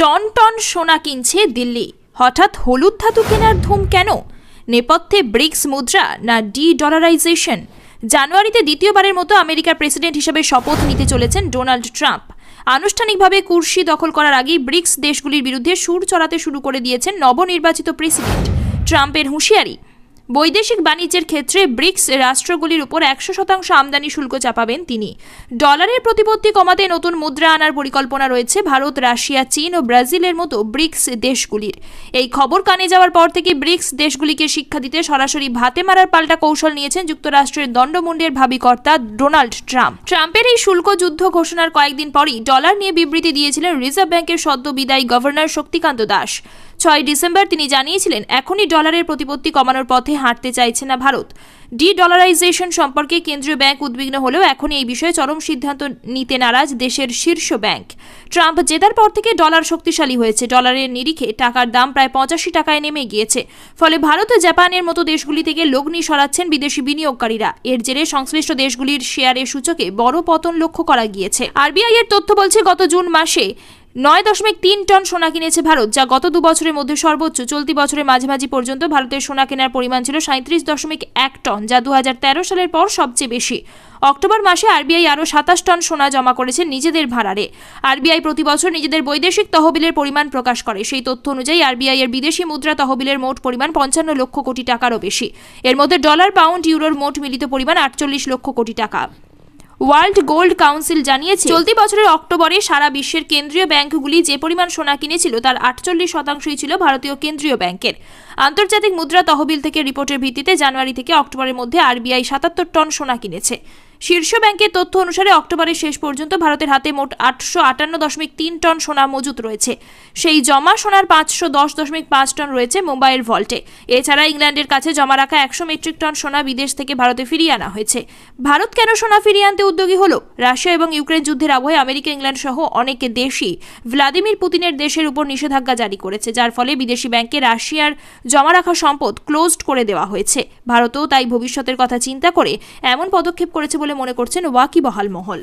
Ton ton সোনা কিনছে দিল্লি। হঠাৎ হলুদ ধাতু কেনার ধুম কেন? নেপথ্যে ব্রিক্স মুদ্রা না ডি ডলারাইজেশন জানুয়ারিতে দ্বিতীয়বারের মতো আমেরিকার প্রেসিডেন্ট হিসেবে শপথ নিতে চলেছেন ডোনাল্ড ট্রাম্প। আনুষ্ঠানিকভাবে কুর্সি দখল করার আগেই ব্রিক্স দেশগুলির বিরুদ্ধে সুর চড়াতে শুরু করে দিয়েছেন নবনির্বাচিত প্রেসিডেন্ট। ট্রাম্পের হুঁশিয়ারি বৈদেশিক বাণিজ্যের ক্ষেত্রে ব্রিক্স রাষ্ট্রগুলির উপর একশো শতাংশ আমদানি শুল্ক চাপাবেন তিনি। ডলারের প্রতিপত্তি কমাতে নতুন মুদ্রা আনার পরিকল্পনা রয়েছে ভারত, রাশিয়া, চীন ও ব্রাজিলের মতো ব্রিক্স দেশগুলির। এই খবর কানে যাওয়ার পর থেকে ব্রিক্স দেশগুলিকে শিক্ষা দিতে সরাসরি ভাতে মারার পাল্টা কৌশল নিয়েছেন যুক্তরাষ্ট্রের দণ্ডমুণ্ডের ভাবি কর্তা ডোনাল্ড ট্রাম্প। ট্রাম্পের এই শুল্ক যুদ্ধ ঘোষণার কয়েকদিন পরই ডলার নিয়ে বিবৃতি দিয়েছিলেন রিজার্ভ ব্যাংকের সদ্য বিদায়ী গভর্নর শক্তিকান্ত দাস। ছয় ডিসেম্বর তিনি জানিয়েছিলেন, এখনই ডলারের প্রতিপত্তি কমানোর পথে হাঁটতে চাইছে না ভারত। ডি ডলারাইজেশন সম্পর্কে কেন্দ্রীয় ব্যাংক উদ্বিগ্ন হলেও এখনই এই বিষয়ে চরম সিদ্ধান্ত নিতে নারাজ দেশের শীর্ষ ব্যাংক। ট্রাম্প জেতার পর থেকে ডলার শক্তিশালী হয়েছে। ডলারের নিরিখে টাকার দাম প্রায় পঁচাশি টাকায় নেমে গিয়েছে। ফলে ভারত ও জাপানের মতো দেশগুলি থেকে লগ্নি সরাচ্ছেন বিদেশি বিনিয়োগকারীরা। এর জেরে সংশ্লিষ্ট দেশগুলির শেয়ারের সূচকে বড় পতন লক্ষ্য করা গিয়েছে। আরবিআই এর তথ্য বলছে, গত জুন মাসে নয় দশমিক তিন টন সোনা কিনেছে ভারত, যা গত দু বছরের মধ্যে সর্বোচ্চ। চলতি বছরের মাঝামাঝি পর্যন্ত ভারতের সোনা কেনার পরিমাণ ছিল সাঁত্রিশ দশমিক এক টন, যা দু হাজার তেরো সালের পর সবচেয়ে বেশি। অক্টোবর মাসে আরবিআই আরও সাতাশ টন সোনা জমা করেছে নিজেদের ভাড়ারে। আরবিআই প্রতি বছর নিজেদের বৈদেশিক তহবিলের পরিমাণ প্রকাশ করে। সেই তথ্য অনুযায়ী আরবিআই এর বিদেশি মুদ্রা তহবিলের মোট পরিমাণ পঞ্চান্ন লক্ষ কোটি টাকারও বেশি। এর মধ্যে ডলার, পাউন্ড, ইউরোর মোট মিলিত পরিমাণ আটচল্লিশ লক্ষ কোটি টাকা। ওয়ার্ল্ড গোল্ড কাউন্সিল জানিয়েছে, চলতি বছরের অক্টোবরে সারা বিশ্বের কেন্দ্রীয় ব্যাংকগুলি যে পরিমাণ সোনা কিনেছিল তার আটচল্লিশ শতাংশই ছিল ভারতীয় কেন্দ্রীয় ব্যাংকের। আন্তর্জাতিক মুদ্রা তহবিল থেকে রিপোর্টের ভিত্তিতে জানুয়ারি থেকে অক্টোবরের মধ্যে আরবিআই সাতাত্তর টন সোনা কিনেছে। শীর্ষ ব্যাংকের তথ্য অনুসারে অক্টোবরের শেষ পর্যন্ত ভারতের হাতে মোট আটশো আটান্ন দশমিক তিন টন সোনা মজুত রয়েছে। সেই জমা সোনার পাঁচশো দশ দশমিক পাঁচ টন রয়েছে মুম্বাইয়ের ভল্টে। এছাড়া ইংল্যান্ডের কাছে জমা রাখা একশো মেট্রিক টন সোনা বিদেশ থেকে ভারতে ফিরিয়ে আনা হয়েছে। ভারত কেন সোনা ফিরিয়ে আনতে উদ্যোগী হলো? রাশিয়া এবং ইউক্রেন যুদ্ধের আবহে আমেরিকা, ইংল্যান্ড সহ অনেক দেশই ভ্লাদিমির পুতিনের দেশের উপর নিষেধাজ্ঞা জারি করেছে, যার ফলে বিদেশি ব্যাংকে রাশিয়ার জমা রাখা সম্পদ ক্লোজড করে দেওয়া হয়েছে। ভারতও তাই ভবিষ্যতের কথা চিন্তা করে এমন পদক্ষেপ করেছে বলে মনে করছেন ওয়াকিবহাল মহল।